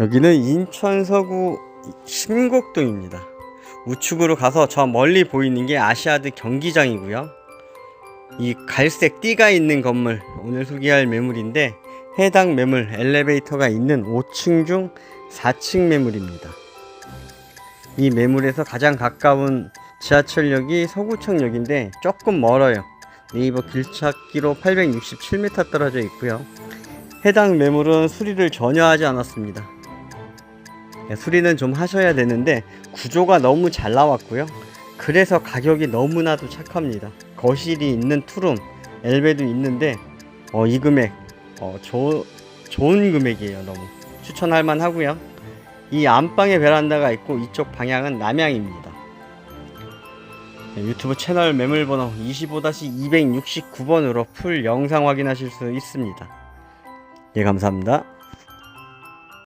여기는 인천 서구 신곡동입니다. 우측으로 가서 저 멀리 보이는 게 아시아드 경기장이고요. 이 갈색 띠가 있는 건물 오늘 소개할 매물인데 해당 매물 엘리베이터가 있는 5층 중 4층 매물입니다. 이 매물에서 가장 가까운 지하철역이 서구청역인데 조금 멀어요. 네이버 길찾기로 867m 떨어져 있고요. 해당 매물은 수리를 전혀 하지 않았습니다. 네, 수리는 좀 하셔야 되는데 구조가 너무 잘 나왔고요. 그래서 가격이 너무나도 착합니다. 거실이 있는 투룸, 엘베도 있는데 어, 이 금액 어, 조, 좋은 금액이에요. 너무 추천할 만 하고요. 이 안방에 베란다가 있고 이쪽 방향은 남향입니다. 네, 유튜브 채널 매물번호 25-269번으로 풀 영상 확인하실 수 있습니다. 예, 감사합니다.